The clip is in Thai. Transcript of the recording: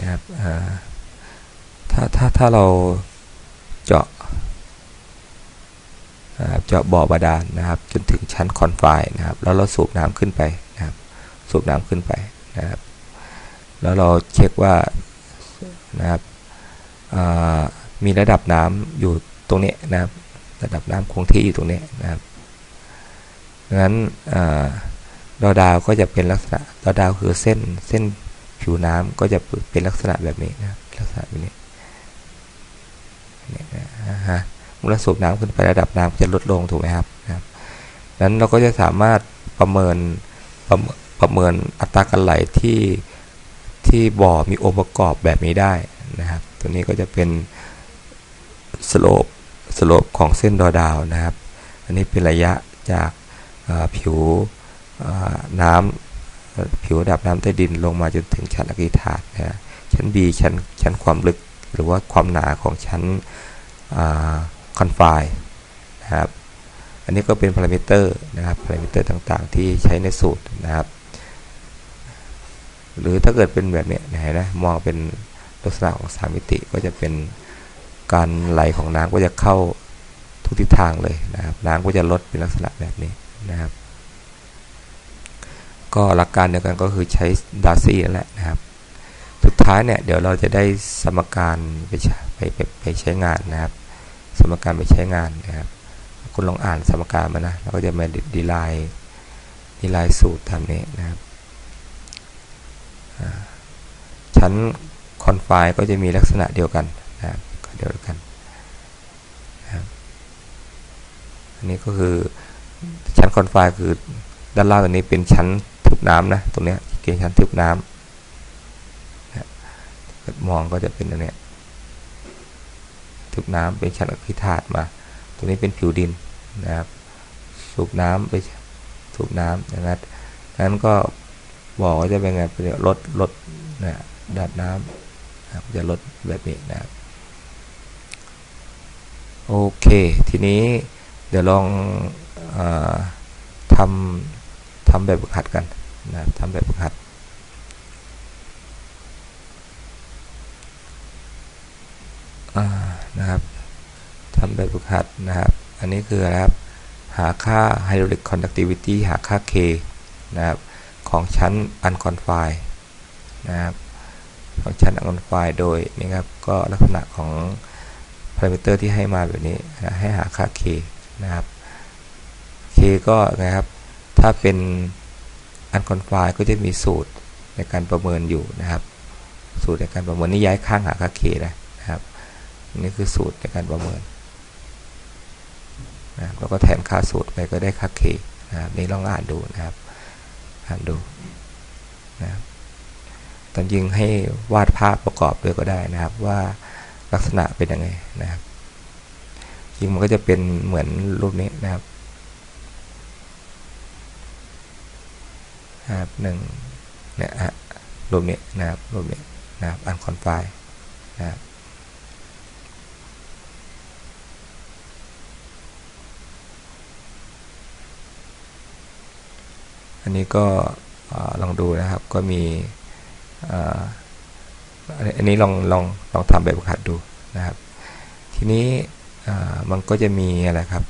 นะครับถ้าถ้าถ้าเราเจาะเจาะบ่อบาดาลนะครับ จนถึงชั้นคอนไฟนะครับ แล้วเราสูบน้ำขึ้นไปนะครับ สูบน้ำขึ้นไปนะครับ แล้วเราเช็คว่านะครับมีระดับน้ำอยู่ตรงนี้นะครับ ระดับน้ำคงที่อยู่ตรงนี้นะครับงั้นดาวดาวก็จะเป็นลักษณะดาวดาวคือเส้นเส้น ผิวน้ำก็จะเป็นลักษณะแบบนี้นะลักษณะแบบนี้นี่นะฮะเมื่อสูบน้ำขึ้นไประดับน้ำจะลดลงถูกไหมครับนะนั้นเราก็จะสามารถประเมินประประเมินอัตราการไหลที่ที่บ่อมีองค์ประกอบแบบนี้ได้นะครับ ตัวนี้ก็จะเป็นสโลปสโลปของเส้นดอดาวนะครับ อันนี้เป็นระยะจากผิวน้ำ ผิวระดับน้ำใต้ดินลงมาจนถึงชั้นอากาศธาตุนะชั้น B ชั้นชั้นความลึกหรือว่าความหนาของชั้นคอนไฟนะครับ อันนี้ก็เป็นพารามิเตอร์นะครับพารามิเตอร์ต่างๆ ที่ใช้ในสูตรนะครับ หรือถ้าเกิดเป็นแบบนี้นะนะมองเป็นลักษณะของสามมิติก็จะเป็นการไหลของน้ำก็จะเข้าทุกทิศทางเลยนะครับ น้ำก็จะลดเป็นลักษณะแบบนี้นะครับ ก็หลักการเดียวกันก็คือใช้ดาซี่แหละนะครับ สุดท้ายเนี่ยเดี๋ยวเราจะได้สมการไปไปไปไปใช้งานนะครับ สมการไปใช้งานนะครับคุณลองอ่านสมการมานะเราก็จะมาดีไลน์ดีไลน์สูตรทำนี้นะครับชั้นคอนไฟก็จะมีลักษณะเดียวกันนะครับเดียวกันนะครับอันนี้ก็คือชั้นคอนไฟคือด้านล่างตรงนี้เป็นชั้น บน้ำนะตรงนี้เกณฑ์ชั้นทึบน้ำมองก็จะเป็นอันนี้ทึบน้ำเป็นชั้นอคิธาตุมา ตรงนี้เป็นผิวดินนะครับ สูบน้ำไปสูบน้ำอย่างนั้นนั้นก็บอกว่าจะเป็นไงเป็นลดลดนะดับน้ำนะจะลดแบบนี้นะครับโอเค ทีนี้เดี๋ยวลองอทำทำแบบหัดกัน นะทำแบบฝึกหัด นะครับทำแบบฝึกหัดนะครับ อันนี้คือนะครับ หาค่า hydraulic conductivity หาค่า K นะครับ ของชั้น unconfined นะครับ ของชั้น unconfined โดยนะครับ ก็ลักษณะของพารามิเตอร์ที่ให้มาแบบนี้นะให้หาค่า k นะครับ k ก็นะครับ ถ้าเป็น อันคอนไฟก็จะมีสูตรในการประเมินอยู่นะครับ สูตรในการประเมินนี่ย้ายข้างหาค่า k นะครับนี่คือสูตรในการประเมินนะแล้วก็แทนค่าสูตรไปก็ได้ค่า k นะครับนี่ลองอ่านดูนะครับอ่านดูนะครับตามจริงให้วาดภาพประกอบด้วยก็ได้นะครับ ว่าลักษณะเป็นยังไงนะครับจริงมันก็จะเป็นเหมือนรูปนี้นะครับ นะครับหนึ่งเนี่ยฮะรูปนี้นะครับรูปนี้นะครับอันคอนไฟนะครับอันนี้ก็ลองดูนะครับก็มีอันนี้ลองลองลองทำแบบหัดดูนะครับ ทีนี้มันก็จะมีอะไรครับ